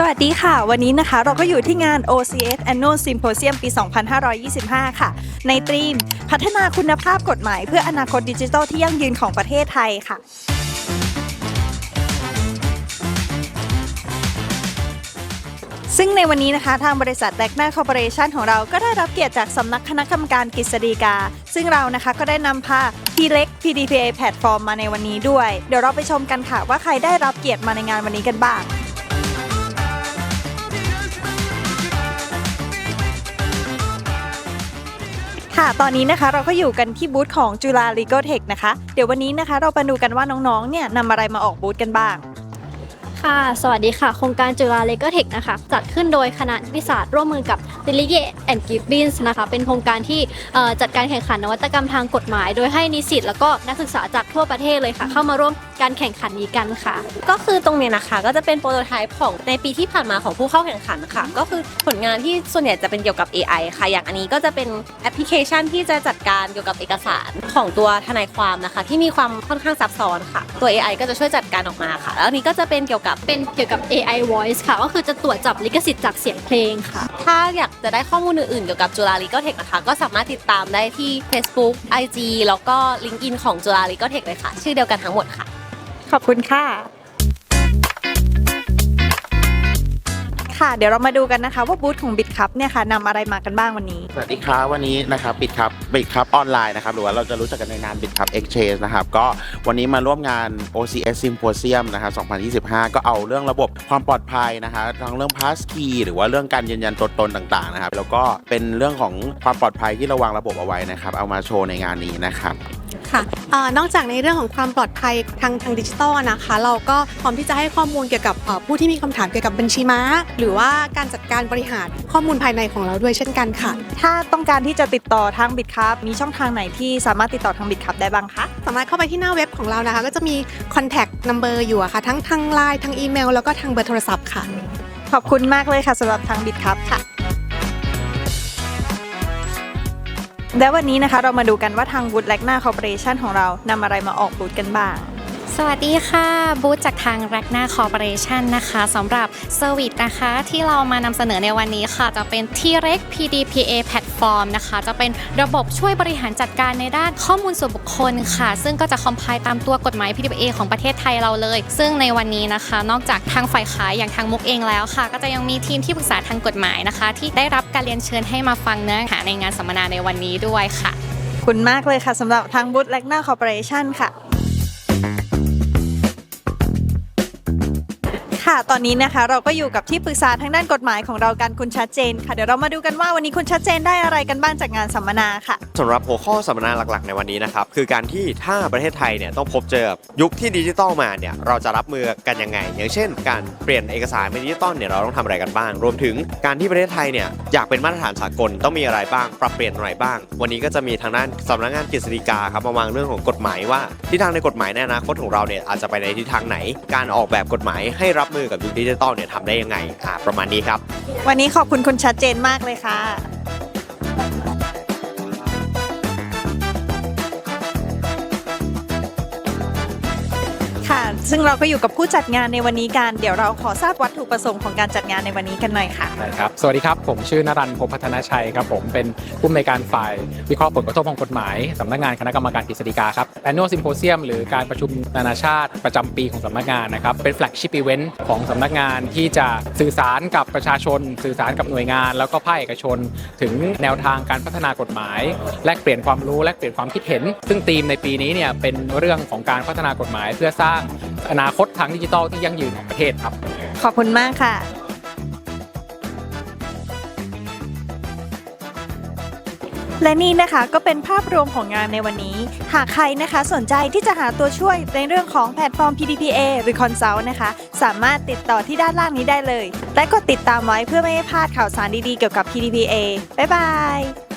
สวัสดีค่ะ วันนี้นะคะเราก็อยู่ที่งาน OCS Annual Symposium ปี 2525 ค่ะ ในตรีม พัฒนาคุณภาพกฎหมายเพื่ออนาคตดิจิทัลที่ยั่งยืนของประเทศไทยค่ะ ซึ่งในวันนี้นะคะทางบริษัทแดกนาคอร์ปอเรชันของเราก็ได้รับเกียรติจากสำนักคณะกรรมการกฤษฎีกา ซึ่งเรานะคะก็ได้นำพา p l e x PDPA Platform มาในวันนี้ด้วย เดี๋ยวเราไปชมกันค่ะว่าใครได้รับเกียรติมาในงานวันนี้กันบ้าง ค่ะ ตอนนี้นะคะเราก็อยู่กันที่บูธของจุฬาลีโกเทคนะคะ เดี๋ยววันนี้นะคะเราไปดูกันว่าน้องๆ เนี่ยนำอะไรมาออกบูธกันบ้าง ค่ะ สวัสดีค่ะ โครงการจุฬาเลกเทคนะคะ จัดขึ้นโดยคณะนิติศาสตร์ร่วมมือกับ d e l i g a t e and Gibbons นะคะ เป็นโครงการที่จัดการแข่งขันนวัตกรรมทางกฎหมาย โดยให้นิสิตแล้วก็นักศึกษาจากทั่วประเทศเลยค่ะ เข้ามาร่วมการแข่งขันนี้กันค่ะ ก็คือตรงนี้นะคะ ก็จะเป็นโปรโตไทป์ของในปีที่ผ่านมาของผู้เข้าแข่งขันค่ะ ก็คือผลงานที่ส่วนใหญ่จะเป็นเกี่ยวกับ AI ค่ะ อย่างอันนี้ก็จะเป็นแอปพลิเคชันที่จะจัดการเกี่ยวกับเอกสาร ของตัวทนายความนะคะ ที่มีความค่อนข้างซับซ้อนค่ะ ตัว AI ก็จะช่วยจัดการออกมาค่ะ แล้วอันนี้ก็จะเป็นเกี่ยวกับเป็นเกี่ยวกับ AI voice ค่ะ ก็คือจะตรวจจับลิขสิทธิ์จากเสียงเพลงค่ะ ถ้าอยากจะได้ข้อมูลอื่นๆเกี่ยวกับจุฬา Legal Tech นะคะ ก็สามารถติดตามได้ที่ Facebook IG แล้วก็ LinkedIn ของจุฬา Legal Tech เลยค่ะ ชื่อเดียวกันทั้งหมดค่ะ ขอบคุณค่ะ ค่ะ เดี๋ยวเรามาดูกันนะคะว่าบูธของ b i t c u p เนี่ยค่ะนำอะไรมากันบ้างวันนี้ สวัสดีครับวันนี้นะครับบิดครับบิดครับออนไลน์นะครับหรือว่าเราจะรู้จักกันในนามบิดครับ Exchange นะครับก็วันนี้มาร่วมงาน OCS Symposium นะครับ2025 ก็เอาเรื่องระบบความปลอดภัยนะฮะทั้งเรื่อง Passkey หรือว่าเรื่องการยืนยันตัวตนต่างๆนะครับแล้วก็เป็นเรื่องของความปลอดภัยที่เราวางระบบเอาไว้นะครับเอามาโชว์ในงานนี้นะครับ ค่ะเอ่อนอกจากในเรื่องของความปลอดภัยทางทางดิจิทัลนะคะ เราก็พร้อมที่จะให้ข้อมูลเกี่ยวกับเอ่อผู้ที่มีคำถามเกี่ยวกับบัญชีม้า หรือว่าการจัดการบริหารข้อมูลภายในของเราด้วยเช่นกันค่ะ ถ้าต้องการที่จะติดต่อทาง b i t c u p มีช่องทางไหนที่สามารถติดต่อทาง b i t c u p ได้บ้างคะสามารถเข้าไปที่หน้าเว็บของเรานะคะ ก็จะมี contact number อยู่อะค่ะ ทั้งทางไลน์ทางอีเมลแล้วก็ทางเบอร์โทรศัพท์ค่ะ ขอบคุณมากเลยค่ะสำหรับทาง b i t c u p ค่ะ และวันนี้นะคะเรามาดูกันว่าทางบูธแลกนาคอร์ปอเรชันของเรานำอะไรมาออกบูธกันบ้าง สวัสดีค่ะ บูธจากทาง r a g n a Corporation นนะคะสำหรับเซอร์วิสนะคะ ที่เรามานำเสนอในวันนี้ค่ะ จะเป็น T-Rex PDPA Platform นะคะ จะเป็นระบบช่วยบริหารจัดการในด้านข้อมูลส่วนบุคคลค่ะ ซึ่งก็จะคอมไพล์ตามตัวกฎหมาย PDPA ของประเทศไทยเราเลย ซึ่งในวันนี้นะคะ นอกจากทางฝ่ายขายอย่างทางมุกเองแล้วค่ะ ก็จะยังมีทีมที่ปรึกษาทางกฎหมายนะคะ ที่ได้รับการเรียนเชิญให้มาฟังเนื้อหาในงานสัมมนาในวันนี้ด้วยค่ะ ขอบคุณมากเลยค่ะสำหรับทางบูธแลกนาคอร์ปอเรชันค่ะ ค่ะ ตอนนี้นะคะเราก็อยู่กับที่ปรึกษาทางด้านกฎหมายของเรากันคุณชัดเจนค่ะ เดี๋ยวเรามาดูกันว่าวันนี้คุณชัดเจนได้อะไรกันบ้างจากงานสัมมนาค่ะ สำหรับหัวข้อสัมมนาหลักๆ ในวันนี้นะครับ คือการที่ถ้าประเทศไทยเนี่ยต้องพบเจอกับยุคที่ดิจิตอลมาเนี่ยเราจะรับมือกันยังไง อย่างเช่น การเปลี่ยนเอกสารเป็นดิจิตอลเนี่ยเราต้องทำอะไรกันบ้าง รวมถึงการที่ประเทศไทยเนี่ยอยากเป็นมาตรฐานสากลต้องมีอะไรบ้าง ปรับเปลี่ยนอะไรบ้าง วันนี้ก็จะมีทางด้านสำนักงานกฤษฎีกาครับมาวางเรื่องของกฎหมายว่าทิศทางในกฎหมายในอนาคตของเราเนี่ยอาจจะไปในทิศทางไหน การออกแบบกฎหมายให้รับมือกับยุคดิจิตอลเนี่ยทำได้ยังไงอ่าประมาณนี้ครับ วันนี้ขอบคุณคุณชัดเจนมากเลยค่ะ ซึ่งเราก็อยู่กับผู้จัดงานในวันนี้กันเดี๋ยวเราขอทราบวัตถุประสงค์ของการจัดงานในวันนี้กันหน่อยค่ะ ได้ครับสวัสดีครับ ผมชื่อนรันพงพัฒนาชัยครับผมเป็นผู้อำนวยการฝ่ายวิเคราะห์ผลกระทบทางกฎหมายสำนักงานคณะกรรมการกฤษฎีกาครับ Annual Symposium หรือการประชุมนานาชาติประจำปีของสำนักงานนะครับ เป็น flagship event ของสำนักงานที่จะสื่อสารกับประชาชน สื่อสารกับหน่วยงาน แล้วก็ภาคเอกชน ถึงแนวทางการพัฒนากฎหมาย แลกเปลี่ยนความรู้แลกเปลี่ยนความคิดเห็น ซึ่งธีมในปีนี้เนี่ยเป็นเรื่องของการพัฒนากฎหมายเพื่อสร้างอนาคตทางดิจิทัลที่ยั่งยืนของประเทศครับ ขอบคุณมากค่ะและนี่นะคะก็เป็นภาพรวมของงานในวันนี้ หากใครนะคะสนใจที่จะหาตัวช่วยในเรื่องของแพลตฟอร์ม PDPA หรือ Consult นะคะ สามารถติดต่อที่ด้านล่างนี้ได้เลย และกดติดตามไว้เพื่อไม่ให้พลาดข่าวสารดีๆเกี่ยวกับ PDPA บ๊ายบาย